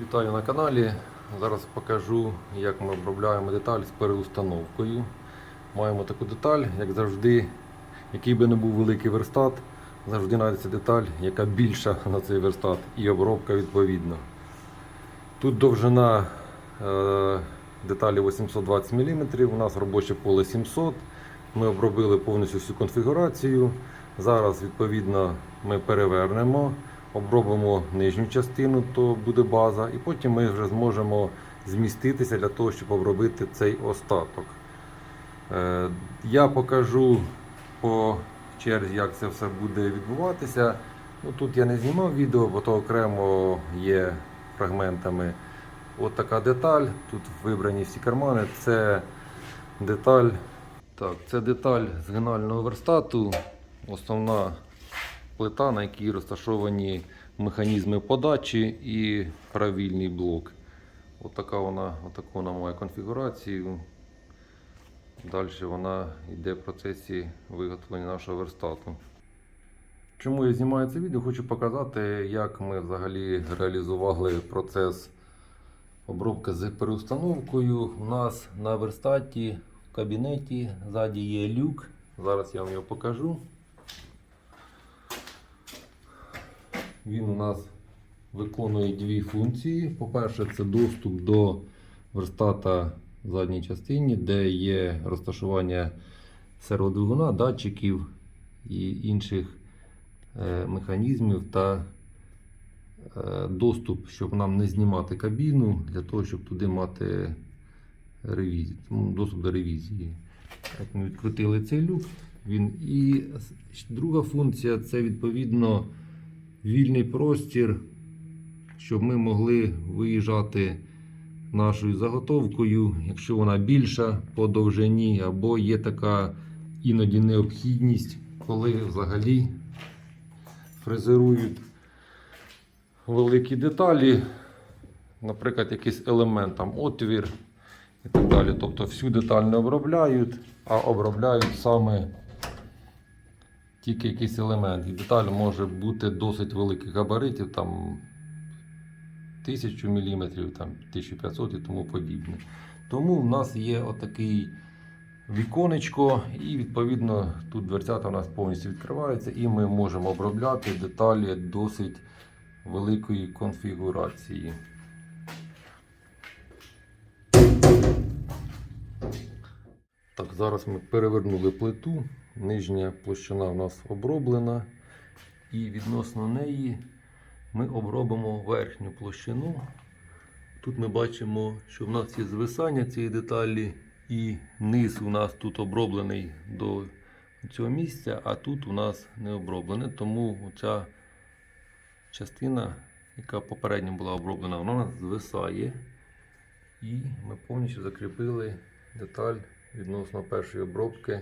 Вітаю на каналі. Зараз покажу, як ми обробляємо деталь з переустановкою. Маємо таку деталь, як завжди, який би не був великий верстат, завжди знайдеться деталь, яка більша на цей верстат, і обробка відповідна. Тут довжина е, деталі 820 мм, у нас робоче поле 700 Ми обробили повністю всю конфігурацію. Зараз, відповідно, ми перевернемо, обробимо нижню частину, то буде база, і потім ми вже зможемо зміститися для того, щоб обробити цей остаток. Е, Я покажу по черзі, як це все буде відбуватися. Ну, тут я не знімав відео, бо то окремо є фрагментами. От така деталь. Тут вибрані всі кармани. Це деталь. Так, це деталь згинального верстату. Основна плита, на якій розташовані механізми подачі і правильний блок. От така вона, отаку вона має конфігурацію. Далі вона йде в процесі виготовлення нашого верстату. Чому я знімаю це відео? Хочу показати, як ми взагалі реалізували процес обробки з переустановкою. У нас на верстаті в кабінеті ззаді є люк. Зараз я вам його покажу. Він у нас виконує дві функції. По-перше, це доступ до верстата в задній частині, де є розташування серводвигуна, датчиків і інших е, механізмів та е, доступ, щоб нам не знімати кабіну, для того, щоб туди мати ревізію, доступ до ревізії. Так, ми відкрутили цей люк. Він і друга функція це відповідно вільний простір, щоб ми могли виїжджати нашою заготовкою, якщо вона більша по довжині, або є така іноді необхідність, коли взагалі фрезерують великі деталі, наприклад, якийсь елемент, там отвір і так далі. Тобто всю деталь не обробляють, а обробляють саме тільки якийсь елемент. І деталь може бути досить великих габаритів, там 1000 мм, там 1500 і тому подібне. Тому в нас є отакий віконечко, і відповідно тут дверцята у нас повністю відкриваються, і ми можемо обробляти деталі досить великої конфігурації. Так, зараз ми перевернули плиту. Нижня площина у нас оброблена. І відносно неї ми обробимо верхню площину. Тут ми бачимо, що в нас є звисання цієї деталі, і низ у нас тут оброблений до цього місця, а тут у нас не оброблене. Тому ця частина, яка попередньо була оброблена, вона у нас звисає. І ми повністю закріпили деталь відносно першої обробки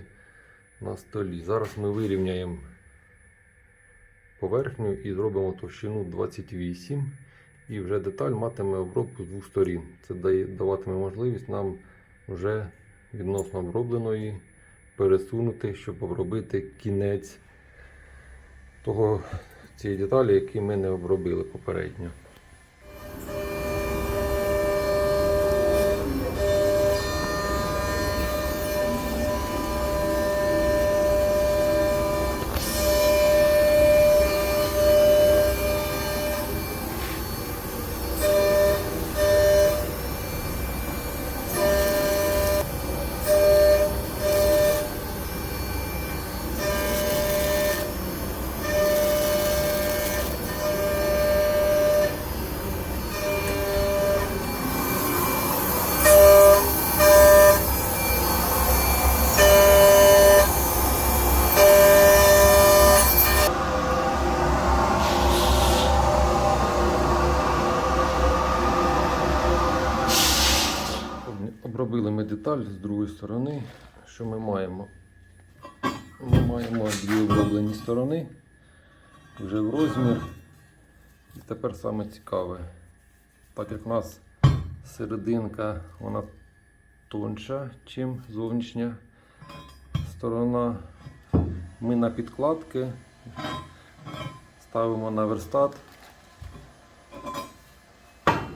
на столі. Зараз ми вирівняємо поверхню і зробимо товщину 28. І вже деталь матиме обробку з двох сторін. Це даватиме можливість нам вже відносно обробленої пересунути, щоб обробити кінець того, цієї деталі, який ми не обробили попередньо. Другої сторони. Що ми маємо? Ми маємо дві оброблені сторони вже в розмір. І тепер саме цікаве. Так як в нас серединка вона тонша, ніж зовнішня сторона, ми на підкладки ставимо на верстат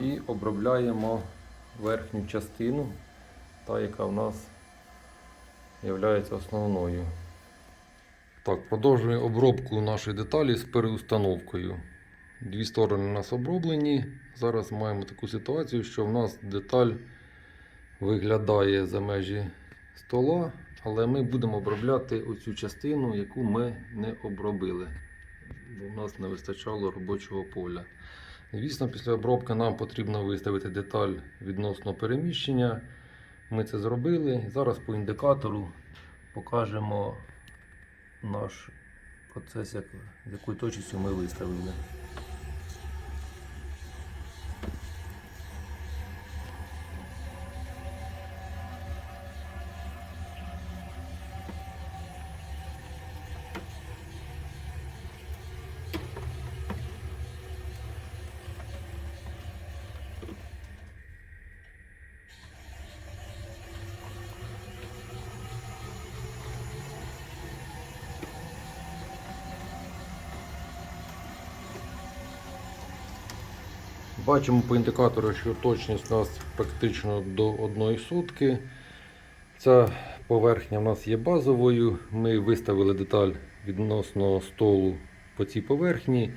і обробляємо верхню частину, та яка в нас є основною. Так, продовжуємо обробку нашої деталі з переустановкою. Дві сторони у нас оброблені. Зараз маємо таку ситуацію, що в нас деталь виглядає за межі стола, але ми будемо обробляти оцю частину, яку ми не обробили. Бо в нас не вистачало робочого поля. Звісно, після обробки нам потрібно виставити деталь відносно переміщення. Ми це зробили. Зараз по індикатору покажемо наш процес, як, з якою точністю ми виставили. Бачимо по індикатору, що точність у нас практично до 1 сотки. Ця поверхня у нас є базовою. Ми виставили деталь відносно столу по цій поверхні.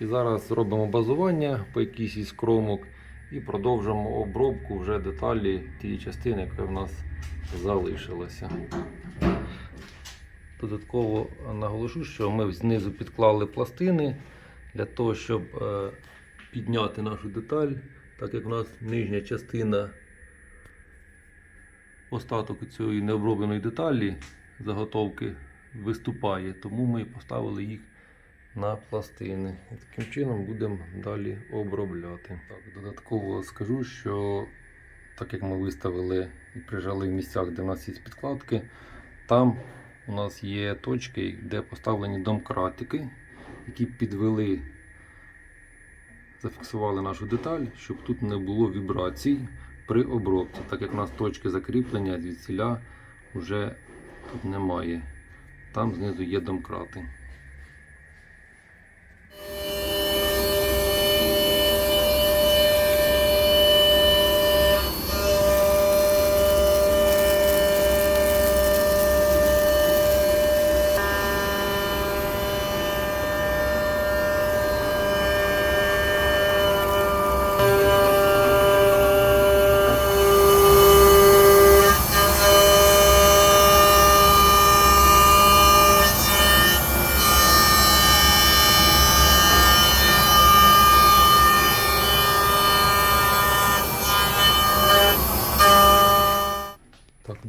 І зараз зробимо базування по якійсь із кромок і продовжимо обробку вже деталі тієї частини, яка в нас залишилася. Додатково наголошу, що ми знизу підклали пластини для того, щоб е, підняти нашу деталь, так як у нас нижня частина остаток цієї необробленої деталі заготовки виступає, тому ми поставили їх на пластини. І таким чином будемо далі обробляти. Так, додатково скажу, що так як ми виставили і прижали в місцях, де в нас є підкладки, там у нас є точки, де поставлені домкратики, які підвели зафіксували нашу деталь, щоб тут не було вібрацій при обробці, так як у нас точки закріплення звідсіля вже тут немає. Там знизу є домкрати.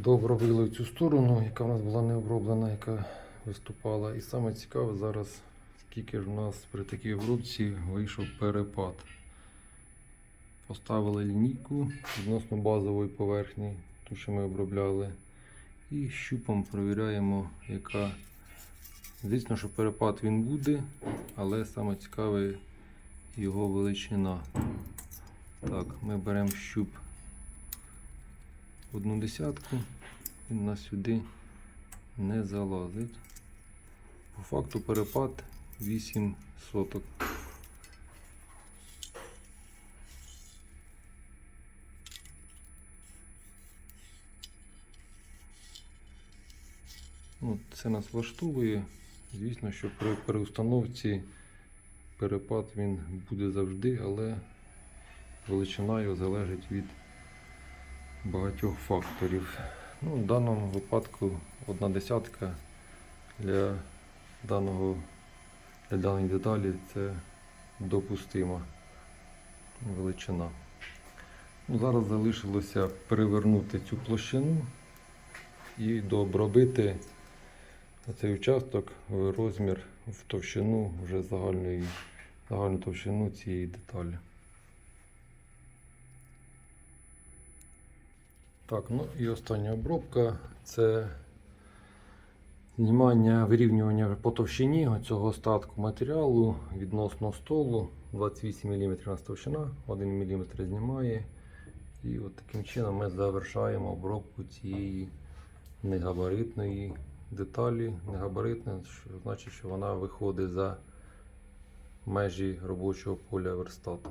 Дообробили цю сторону, яка в нас була не оброблена, яка виступала. І саме цікаве зараз, скільки ж в нас при такій обробці вийшов перепад. Поставили лінійку відносно базової поверхні, ту, що ми обробляли. І щупом перевіряємо, яка. Звісно, що перепад він буде, але саме цікаве його величина. Так, ми беремо щуп одну десятку, він нас сюди не залазить. По факту перепад 8 соток. Ну, це нас влаштовує. Звісно, що при переустановці перепад він буде завжди, але величина його залежить від багатьох факторів. Ну, в даному випадку одна десятка для даного для даної деталі це допустима величина. Ну, зараз залишилося перевернути цю площину і дообробити цей участок в розмір в товщину вже загальної, загальну товщину цієї деталі. Так, ну і остання обробка це знімання вирівнювання по товщині цього остатку матеріалу відносно столу. 28 мм у товщина, 1 мм знімає. І от таким чином ми завершаємо обробку цієї негабаритної деталі. Негабаритна, що значить, що вона виходить за межі робочого поля верстату.